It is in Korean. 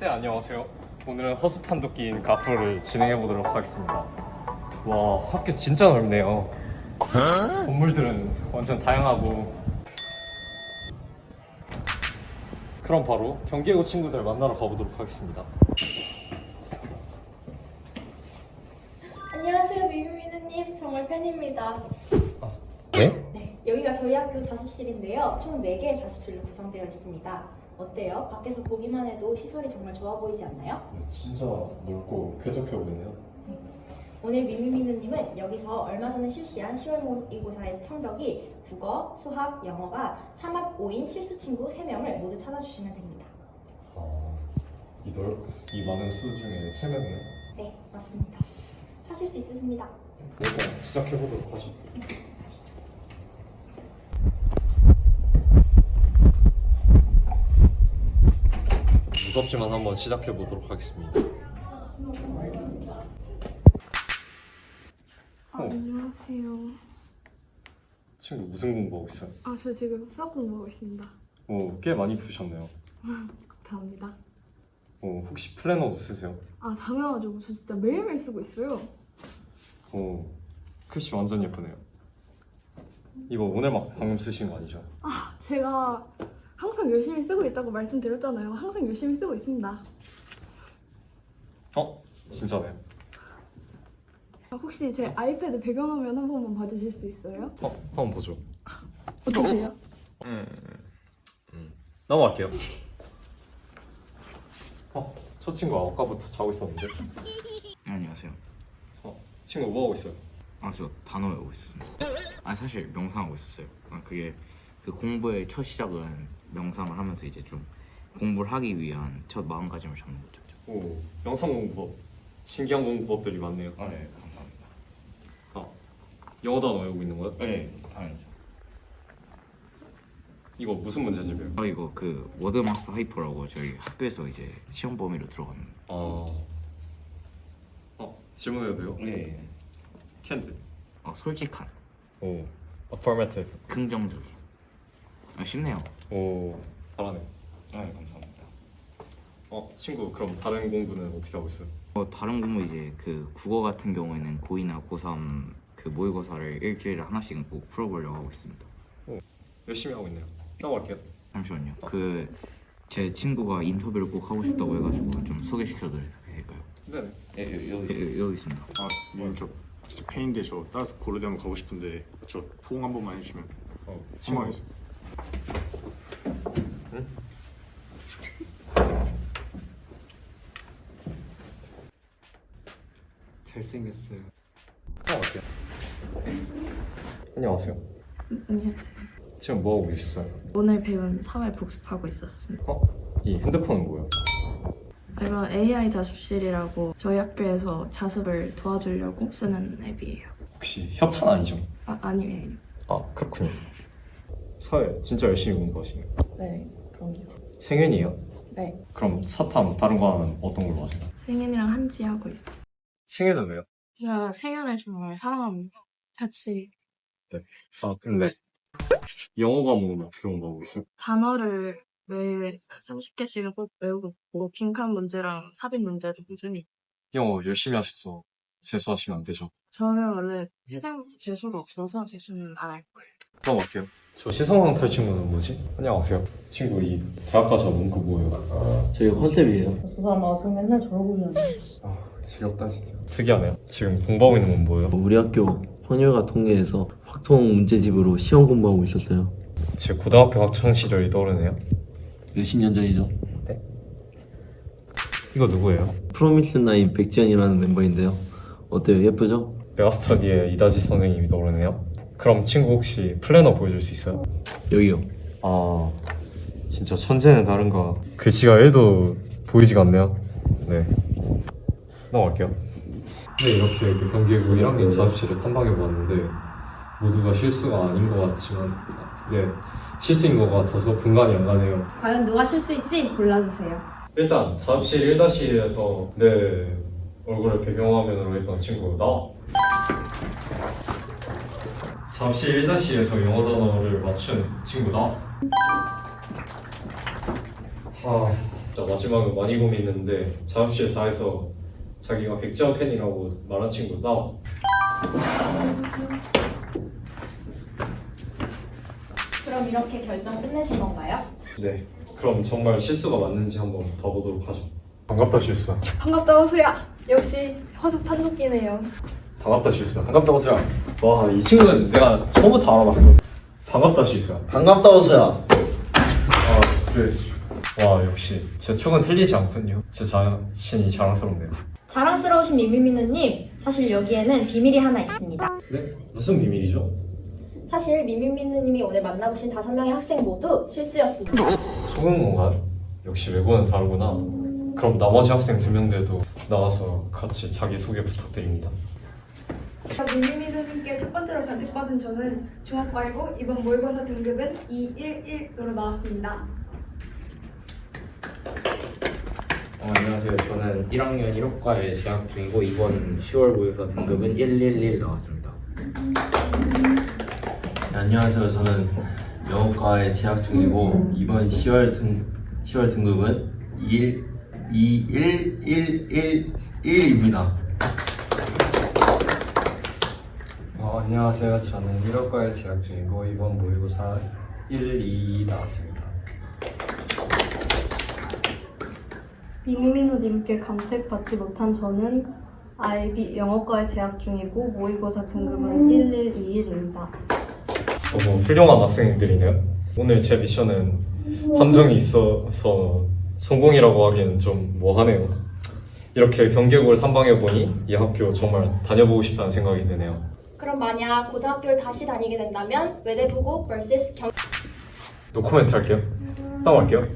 네 안녕하세요. 오늘은 허수판 도끼인 가프를 진행해 보도록 하겠습니다. 와 학교 진짜 넓네요. 건물들은 완전 다양하고. 그럼 바로 경기예고 친구들 만나러 가보도록 하겠습니다. 안녕하세요, 미미미누님. 정말 팬입니다. 네? 네, 여기가 저희 학교 자습실인데요. 총 4개의 자습실로 구성되어 있습니다. 어때요? 밖에서 보기만 해도 시설이 정말 좋아 보이지 않나요? 진짜 넓고 쾌적해 보이네요. 오늘 미미미누님은 여기서 얼마 전에 실시한 10월 모의고사의 성적이 국어, 수학, 영어가 3합 5인 실수 친구 3명을 모두 찾아주시면 됩니다. 아, 이 넓, 이 많은 수 중에 세 명이요? 네, 맞습니다. 하실 수 있으십니다. 일단 시작해 보도록 하죠. 무섭지만 한번 시작해 보도록 하겠습니다. 아, 안녕하세요. 친구 무슨 공부하고 있어요? 아, 저 지금 수학 공부하고 있습니다. 오, 꽤 많이 푸셨네요. 감사합니다. 오, 혹시 플래너도 쓰세요? 아, 당연하죠. 저 진짜 매일매일 쓰고 있어요. 오, 글씨 완전 예쁘네요. 이거 오늘 막 방금 쓰신 거 아니죠? 아, 제가 항상 열심히 쓰고 있다고 말씀드렸잖아요. 항상 열심히 쓰고 있습니다. 어? 진짜네. 아, 혹시 제 아이패드 배경화면 한 번만 봐주실 수 있어요? 어, 한번 보죠. 어떠세요? 음, 음. 넘어갈게요. 어, 저 친구 아까부터 자고 있었는데. 안녕하세요. 어, 친구 뭐 하고 있어요? 아 저 단어 외우고 있습니다. 아 사실 명상하고 있었어요. 아 그게 그 공부의 첫 시작은 명상을 하면서 이제 좀 공부를 하기 위한 첫 마음가짐을 잡는 거죠. 오, 영상 공부법. 신기한 공부법들이 많네요. 아 네, 감사합니다. 아, 영어 단어 외우고 있는 거야? 네, 당연히죠. 이거 무슨 문제집이에요? 아 이거 그 워드마스터 하이퍼라고 저희 학교에서 이제 시험 범위로 들어갔는데. 아, 어, 질문해도 돼요? 네. 캔드. 어 솔직한, 오, affirmative. 긍정적인. 아 쉽네요. 오, 잘하네. 아 감사합니다. 어, 친구 그럼 다른 공부는 어떻게 하고 있어요? 어, 다른 공부 이제 그 국어 같은 경우에는 고2나 고3 그 모의고사를 일주일에 하나씩은 꼭 풀어보려고 하고 있습니다. 열심히 하고 있네요. 넘어갈게요. 잠시만요. 그 제 친구가 인터뷰를 꼭 하고 싶다고 해가지고 좀 소개시켜드릴까요? 네네. 예, 여기 여기 있습니다. 아, 네, 저 진짜 팬인데 저 따라서 고려대 한번 가고 싶은데 저 포옹 한 번만 해주시면 어, 친구. 성공하겠 습니다. 잘생겼어요. 넘어갈게요. 안녕하세요. 안녕하세요. 지금 뭐 하고 계셨어요? 오늘 배운 사회 복습하고 있었습니다. 어? 이 핸드폰은 뭐예요? 이거 AI 자습실이라고 저희 학교에서 자습을 도와주려고 쓰는 앱이에요. 혹시 협찬 아니죠? 아, 아니에요. 아 그렇군요. 사회 진짜 열심히 공부하시네요. 네, 그럼요. 생윤이에요? 네. 그럼 사탐 다른 거 하면 어떤 걸로 하세요? 생연이랑 한지 하고 있어요. 생윤은 왜요? 제가 생연을 정말 사랑합니다. 같이 아 근데 영어 과목은 어떻게 공부하고 있어요? 단어를 매일 30개씩은 꼭 외우고 있고 빈칸 문제랑 삽입 문제도 꾸준히 영어 열심히 하셔서 재수하시면 안 되죠? 저는 원래 세상부터 재수가 없어서 재수는 안할 거예요. 넘어갈게요. 저 시성왕 탈 친구는 뭐지? 안녕하세요. 친구 이 대학 가서 문구 뭐예요? 저희 컨셉이에요. 저 사람 와서 맨날 저러고 있는데 아 지겹다 진짜. 특이하네요. 지금 공부하고 있는 건 뭐예요? 우리 학교 헌혈과 통계에서 확통 문제집으로 시험 공부하고 있었어요. 제 고등학교 학창 시절이 떠오르네요. 몇십 년 전이죠. 이거 누구예요? 프로미스 나인 백지연이라는 멤버인데요. 어때요? 예쁘죠? 메가스터디의 이다지 선생님이 떠오르네요. 그럼 친구 혹시 플래너 보여줄 수 있어요? 여기요. 아 진짜 천재는 다른가 글씨가 1도 보이지가 않네요 네 넘어갈게요 네 이렇게 그 경기구 1학년 자습실을 탐방해 보았는데 모두가 실수가 아닌 것 같지만 네 실수인 것 같아서 분간이 안 가네요 과연 누가 실수있지? 골라주세요. 일단 자습실 1-1에서 내 얼굴을 배경화면으로 했던 친구 나 자습실 1-2에서 영어 단어를 맞춘 친구 나 아, 진짜 마지막에 많이 고민했는데 작업실 4에서 자기가 백지영 팬이라고 말한 친구 나와 그럼 이렇게 결정 끝내신 건가요? 네. 그럼 정말 실수가 맞는지 한번 봐보도록 하죠. 반갑다 실수야 반갑다 호수야. 역시 허수 판독기네요. 반갑다 실수야 반갑다 호수야 와 이 친구는 내가 처음부터 알아봤어 반갑다 실수야 반갑다 호수야. 아 그래 와 역시 제 촉은 틀리지 않군요 제 자신이 자랑스럽네요 자랑스러우신 미미미누님, 사실 여기에는 비밀이 하나 있습니다. 네? 무슨 비밀이죠? 사실 미미미누님이 오늘 만나보신 다섯 명의 학생 모두 실수였습니다. 속은 건가요? 역시 외고는 다르구나 그럼 나머지 학생 두 명들도 나와서 같이 자기소개 부탁드립니다 미미미드님께 첫 번째로 간택받은 저는 중학과이고 이번 모의고사 등급은 211으로 나왔습니다. 어, 안녕하세요. 저는 1학년 1학과에 재학 중이고 이번 10월 모의고사 등급은 111 나왔습니다. 네, 안녕하세요. 저는 영어과에 재학 중이고 이번 10월 등 10월 등급은 1 2 1 1 1 1입니다. 어, 안녕하세요 저는 1학과에 재학 중이고 이번 모의고사 1, 2 나왔습니다 미미미누님께 감택받지 못한 저는 IB 영어과에 재학 중이고 모의고사 등급은 1121입니다. 너무 훌륭한 학생들이네요 오늘 제 미션은 함정이 있어서 성공이라고 하기엔 좀 뭐하네요. 이렇게 경계국을 탐방해보니 이 학교 정말 다녀보고 싶다는 생각이 드네요. 그럼 만약 고등학교를 다시 다니게 된다면 외대부국 vs 경 노코멘트 할게요. 다음할게요